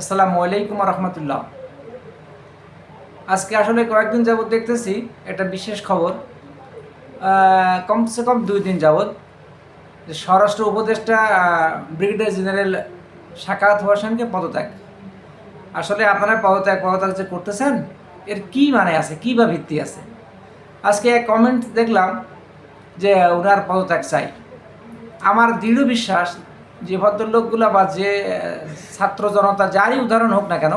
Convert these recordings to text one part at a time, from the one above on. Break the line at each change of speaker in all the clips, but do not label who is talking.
আসসালামু আলাইকুম রহমতুল্লাহ আজকে আসলে কয়েকদিন যাবৎ দেখতেছি একটা বিশেষ খবর। কমসে কম দুই দিন যাবৎ যে স্বরাষ্ট্র উপদেষ্টা ব্রিগেডিয়ার জেনারেল সাকাত হোসেনকে পদত্যাগ। আসলে আপনারা পদত্যাগ পদত্যাগ যে করতেছেন, এর কি মানে আছে, কী বা ভিত্তি আছে? আজকে এক কমেন্ট দেখলাম যে ওনার পদত্যাগ চাই। আমার দৃঢ় বিশ্বাস যে ভদ্রলোকগুলো বা যে ছাত্র জনতা যারই উদাহরণ হোক না কেন,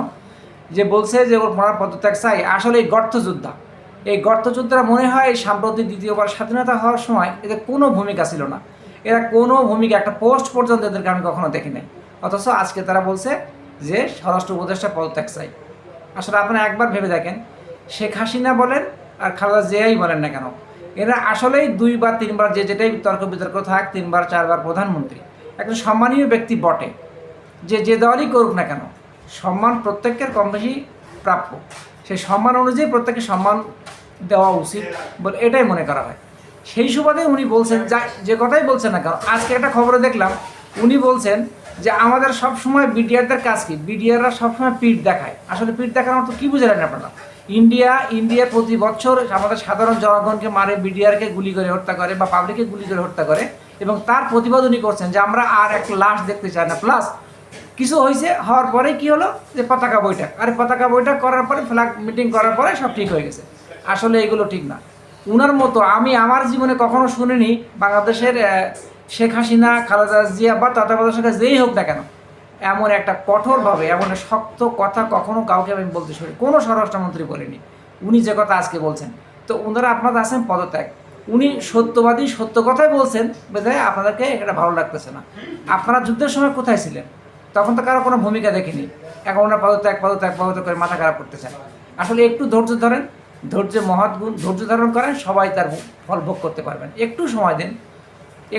যে বলছে যে ওর মরার পদত্যাগ চাই, আসলে এই গর্তযোদ্ধা। এই গর্তযোদ্ধারা মনে হয় সাম্প্রতিক দ্বিতীয়বার স্বাধীনতা হওয়ার সময় এদের কোনো ভূমিকা ছিল না। এরা কোনো ভূমিকা, একটা পোস্ট পর্যন্ত এদেরকে আমি কখনো দেখি নাই অথচ আজকে তারা বলছে যে, স্বরাষ্ট্র উপদেষ্টা পদত্যাগ চাই। আসলে আপনারা একবার ভেবে দেখেন, শেখ হাসিনা বলেন আর খালেদা জিয়াই বলেন না কেন, এরা আসলেই দুই বা তিনবার যে যেটাই তর্ক বিতর্ক থাক, তিনবার, চারবার প্রধানমন্ত্রী। একজন সম্মানীয় ব্যক্তি বটে। যে যে দলই করুক না কেন, সম্মান প্রত্যেকের কম বেশি প্রাপ্য। সেই সম্মান অনুযায়ী প্রত্যেককে সম্মান দেওয়া উচিত বলে এটাই মনে করা হয়। সেই সুবাদে উনি বলছেন, যা যে কথাই বলছেন না কেন, আজকে একটা খবরে দেখলাম, উনি বলছেন যে আমাদের সব সময় বিডিআরদের কাজ কি? বিডিআররা সবসময় পিঠ দেখায়। আসলে পিঠ দেখানোর তো কী বুঝে বুঝলেন আপনারা? ইন্ডিয়া ইন্ডিয়া প্রতি বছর আমাদের সাধারণ জনগণকে মারে, বিডিআরকে গুলি করে হত্যা করে বা পাবলিককে গুলি করে হত্যা করে। এবং তার প্রতিবাদ উনি করছেন যে আমরা আর এক লাশ দেখতে চাই না। প্লাস কিছু হয়েছে, হওয়ার পরে কি হলো? যে পতাকা বৈঠক। আরে পতাকা বৈঠক করার পরে ফ্ল্যাগ মিটিং করার পরে সব ঠিক হয়ে গেছে। আসলে এগুলো ঠিক না। উনার মতো, আমি আমার জীবনে কখনো শুনিনি বাংলাদেশের শেখ হাসিনা, খালেদা জিয়া বা তত্ত্বাবধায়ক সরকার যেই হোক না কেন, এমন একটা কঠোরভাবে, এমন শক্ত কথা কখনো কাউকে আমি বলতে শুনি কোনো স্বরাষ্ট্রমন্ত্রী বলেনি। উনি যে কথা আজকে বলছেন। তো ওনারা আপনারা আছেন পদত্যাগ। উনি সত্যবাদী, সত্য কথাই বলছেন বোধহয় আপনাদেরকে এটা ভালো লাগতেছে না। আপনারা যুদ্ধের সময় কোথায় ছিলেন? তখন তো কারও কোনো ভূমিকা দেখেনি। এখন ওনারা পদত্যাগ পদত্যাগ পদত্যাগ করে মাথা খারাপ করতে চান আসলে একটু ধৈর্য ধরেন, ধৈর্য মহৎ গুণ, ধৈর্য ধারণ করেন, সবাই তার ফল ভোগ করতে পারবেন। একটু সময় দিন,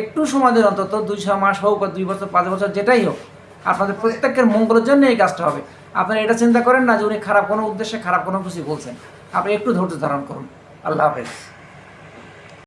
একটু সময় দিন অন্তত, দুই ছ মাস হোক বা দুই বছর, পাঁচ বছর, যেটাই হোক, আপনাদের প্রত্যেকের মঙ্গলের জন্য এই কাজটা হবে। আপনারা এটা চিন্তা করেন না যে উনি খারাপ কোনো উদ্দেশ্যে খারাপ কোনো কিছু বলছেন। আপনি একটু ধৈর্য ধারণ করুন। আল্লাহ হাফেজ।